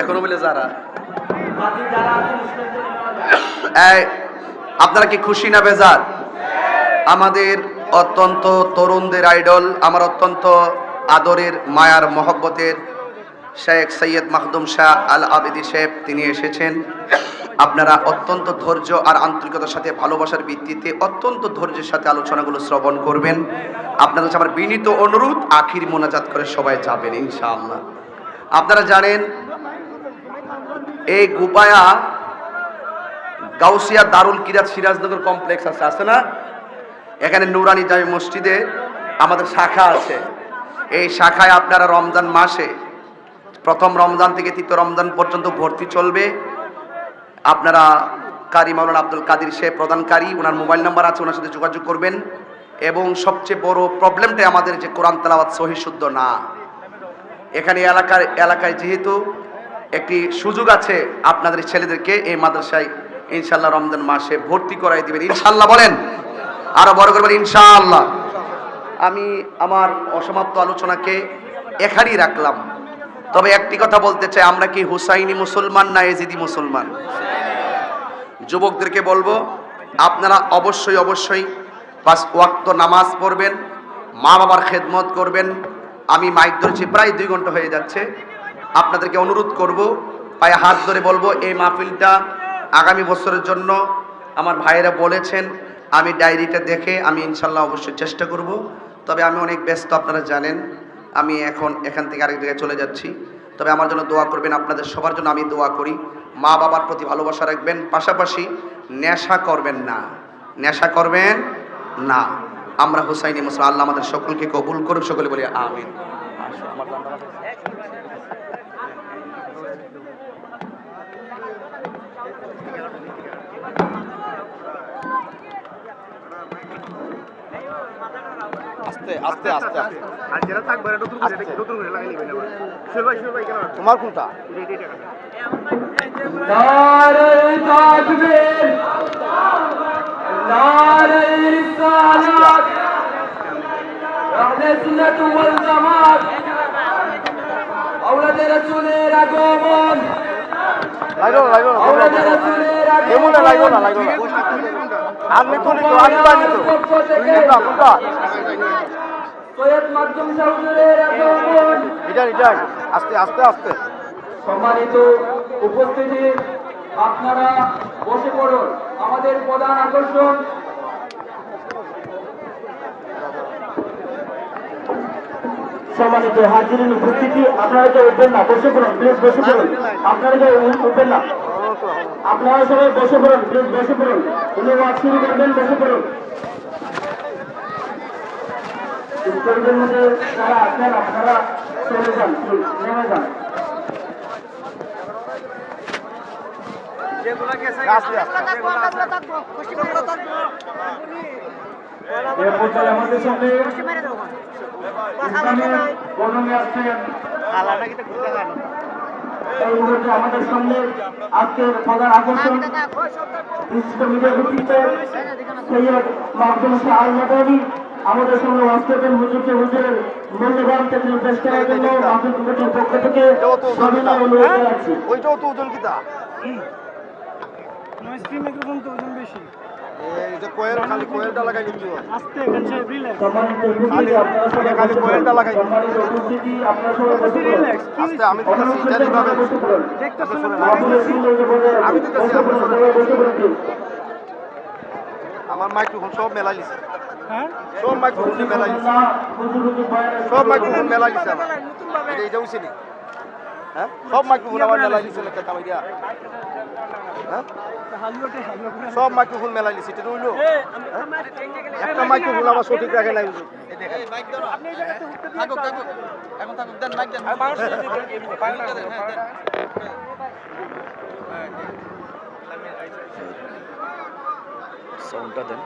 এখনও বলে যারা। আপনারা কি খুশি না বেজার? আমাদের অত্যন্ত তরুণদের আইডল আমার অত্যন্ত আদরের মায়ার মহব্বতের শেখ সৈয়দ মাহদুম শাহ আল আবেদি শেখ তিনি এসেছেন। আপনারা অত্যন্ত ধৈর্য আর আন্তরিকতার সাথে ভালোবাসার ভিত্তিতে অত্যন্ত ধৈর্যের সাথে আলোচনাগুলো শ্রবণ করবেন। আপনাদের কাছে আমার বিনীত অনুরোধ, আখির মোনাজাত করে সবাই যাবেন, ইনশাআল্লাহ। আপনারা জানেন, এই গুপায়া গাউসিয়া দারুল কিরাত সিরাজনগর কমপ্লেক্স আছে আছে না? এখানে নুরানি জামি মসজিদে আমাদের শাখা আছে। এই শাখায় আপনারা রমজান মাসে, প্রথম রমজান থেকে তৃতীয় রমজান পর্যন্ত ভর্তি চলবে। আপনারা কারি মাওলানা আব্দুল কাদির সে প্রদানকারী ওনার মোবাইল নাম্বার আছে, ওনার সাথে যোগাযোগ করবেন। এবং সবচেয়ে বড় প্রবলেমটাই আমাদের যে কোরআন তেলাওয়াত সহি শুদ্ধ না। এখানে এলাকার, এলাকায় যেহেতু একটি সুযোগ আছে আপনাদের ছেলেদেরকে, এই মাদ্রাসায় ইনশাল্লাহ রমজান মাসে ভর্তি করাই দিবেন। ইনশাল্লাহ বলেন, আরও বড় করবেন ইনশাআল্লাহ। আমি আমার অসমাপ্ত আলোচনাকে এখানেই রাখলাম। তবে একটি কথা বলতে চাই, আমরা কি হুসাইনি মুসলমান না এজিদি মুসলমান? যুবকদেরকে বলব, আপনারা অবশ্যই অবশ্যই পাঁচ ওয়াক্ত নামাজ পড়বেন মা বাবার খেদমত করবেন। আমি মাইক ধরেছি, প্রায় দুই ঘণ্টা হয়ে যাচ্ছে। আপনাদেরকে অনুরোধ করব, পায়ে হাত ধরে বলব, এই মাহফিলটা আগামী বছরের জন্য আমার ভাইয়েরা বলেছেন, আমি ডায়েরিটা দেখে আমি ইনশাল্লাহ অবশ্যই চেষ্টা করব। তবে আমি অনেক ব্যস্ত, আপনারা জানেন, আমি এখন এখান থেকে আরেক জায়গায় চলে যাচ্ছি। তবে আমার জন্য দোয়া করবেন, আপনাদের সবার জন্য আমি দোয়া করি। মা বাবার প্রতি ভালোবাসা রাখবেন, পাশাপাশি নেশা করবেন না। নেশা করবেন না। আমরা হুসাইনি মুসলাম আল্লাহ আমাদের সকলকে কবুল করুক, সকলে বলি আমিন। আস্তে আস্তে আস্তে আস্তে আর যারা থাকবে এটা নতুন করে এটা নতুন করে লাগাই নেবেন আবার শুরু ভাই শুরু ভাই কেন তোমার কোনটা? এটা এটা কাটা নারে তাকবীর নারে রিসালাত আহলে সুন্নাত ওয়াল জামাত। আওলাদে রাসূলের আগমন। লাগো লাগো আওলাদে রাসূলের এমন না, লাগো না, লাগো না। সৈয়দ আস্তে আস্তে আস্তে। সম্মানিত উপস্থিতি আপনারা বসে পড়ুন। আমাদের প্রধান আকর্ষণ। সম্মানিত হাজিরিন উপস্থিতি আপনারা কেউ উঠবেন না বসে পড়ুন প্লিজ বসে পড়ুন। আপনারা কেউ উঠবেন না। আপনারা সবাই বসে পড়ুন প্লিজ বসে পড়ুন। ওয়াজ শুরু করবেন বসে পড়ুন। স্টেজের মধ্যে যারা আছেন আপনারা চলে যান নেমে যান। আস্তে আস্তে এ পর্যায়ে আমাদের সামনে ইসলামের গণমে আসছেন। এই মুহূর্তে আমাদের সামনে আজকের প্রধান আকর্ষণ বিশিষ্ট মিডিয়া ব্যক্তিত্ব সৈয়দ মাহদুম শাহ আল মাদানী আমাদের সামনে ওয়াস্তেন হুজুরকে হুজুরের মূল্যবান থেকে পেশ করার জন্য মাহফিল কমিটির পক্ষ থেকে ওজন সবিনয় অনুরোধ জানাচ্ছি। ওইটাও তো ওজন কিতা এই কোয়েল খালি কোয়েলটা লাগাই কোয়েলটা লাগাই। আস্তে আমি তো তো কাছে। আমার মাইক্রোফোন সব মেলাই লিছে সব মাইক্রোফোন লিছে হুজুর বয়ানের সব মাইক্রোফোন মেলাই লিছে আমার। এটা এটা হইছে হ্যাঁ? সব মাইক্রোফোন আমার মেলাই লিছে লেখা কামাই দিয়া। হ্যাঁ সব মাইক্রোফোন মেলাই লিছে এটা হ্যাঁ? একটা মাইক্রোফোন আমার সঠিক রাখে নাই। সাউন্ডটা দেন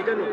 এটা নেই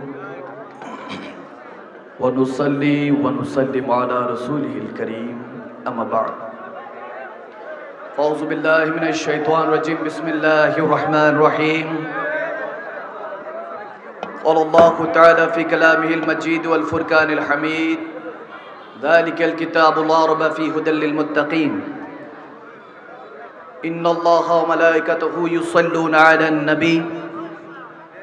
ونصلي ونسلم على رسوله الكريم. أما بعد. أعوذ بالله من الشيطان الرجيم. بسم الله الرحمن الرحيم. قال الله تعالى في كلامه المجيد والفرقان الحميد ذلك الكتاب لا رب فيه هدى للمتقين. إن الله وملائكته يصلون على النبي.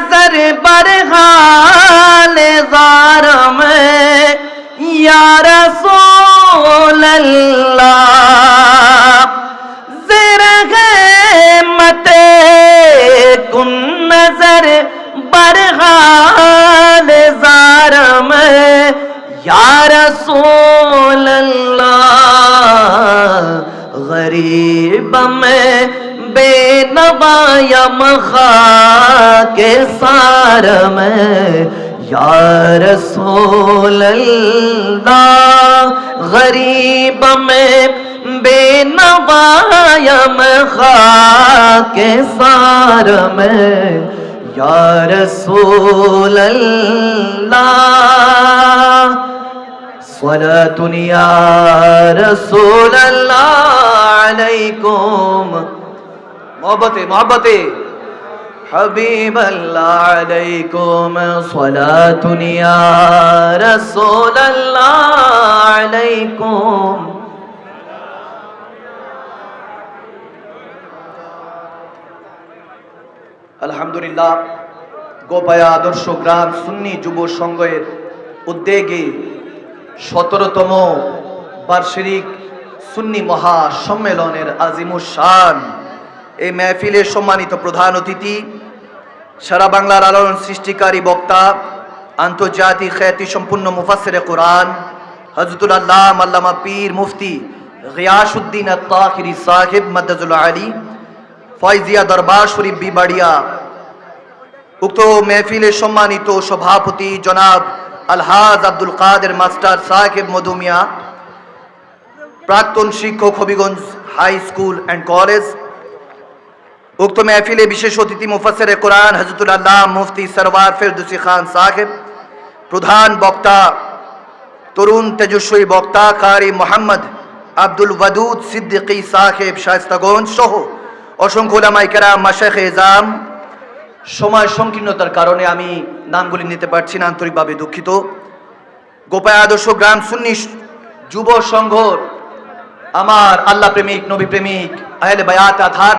হাজার বারহা غریب میں بے نوایم خاک سار میں یا رسول اللہ غریب میں بے نوایم خاک سار میں یا رسول اللہ صلاة يا رسول الله আলাইকুম। মহব্বতে মহব্বতে। হাবিব আলাইকুম রাসূলুল্লাহ আলাইকুম। আলহামদুলিল্লাহ, গোপায়া আদর্শ গ্রাম সুন্নি যুব সংঘের উদ্যোগে সতেরোতম বার্ষিক সুন্নি মহা সম্মেলনের আজিমুসান এই মেহফিলের সম্মানিত প্রধান অতিথি, সারা বাংলার আলোড়ন সৃষ্টিকারী বক্তা, আন্তর্জাতিক খ্যাতি সম্পূর্ণ মুফাসের কোরআন হজরতুল আল্লাহ আল্লামা পীর মুফতি গিয়াসুদ্দিন আত্তাহিরি সাহেব মাদ্দাজুল আলী, ফয়জিয়া দরবার শরীফ বিবাড়িয়া। উক্ত মেহফিলের সম্মানিত সভাপতি জনাব আলহাজ আব্দুল কাদের মাস্টার সাহেব মধুমিয়া প্রাক্তন শিক্ষক Habiganj high school and college উক্ত মেহফিলে বিশেষ অতিথি মুফাসের কোরআন হজরতুল আল্লাহ মুফতি সরওয়ার ফেরদুসি খান সাহেব, প্রধান বক্তা, তরুণ তেজস্বী বক্তা কারি মোহাম্মদ আব্দুল ওয়াদুদ সিদ্দিকী সাহেব শায়স্তাগঞ্জ সহ অসংখ্য ওলামাই কেরাম মাশেখ এজাম। সময় সংকীর্ণতার কারণে আমি নামগুলি নিতে পারছি না, আন্তরিকভাবে দুঃখিত। গোপায় আদর্শ গ্রাম সুন্নি যুব সংঘর আমার আল্লাহ প্রেমিক নবী প্রেমিক আহলে বায়াত আধার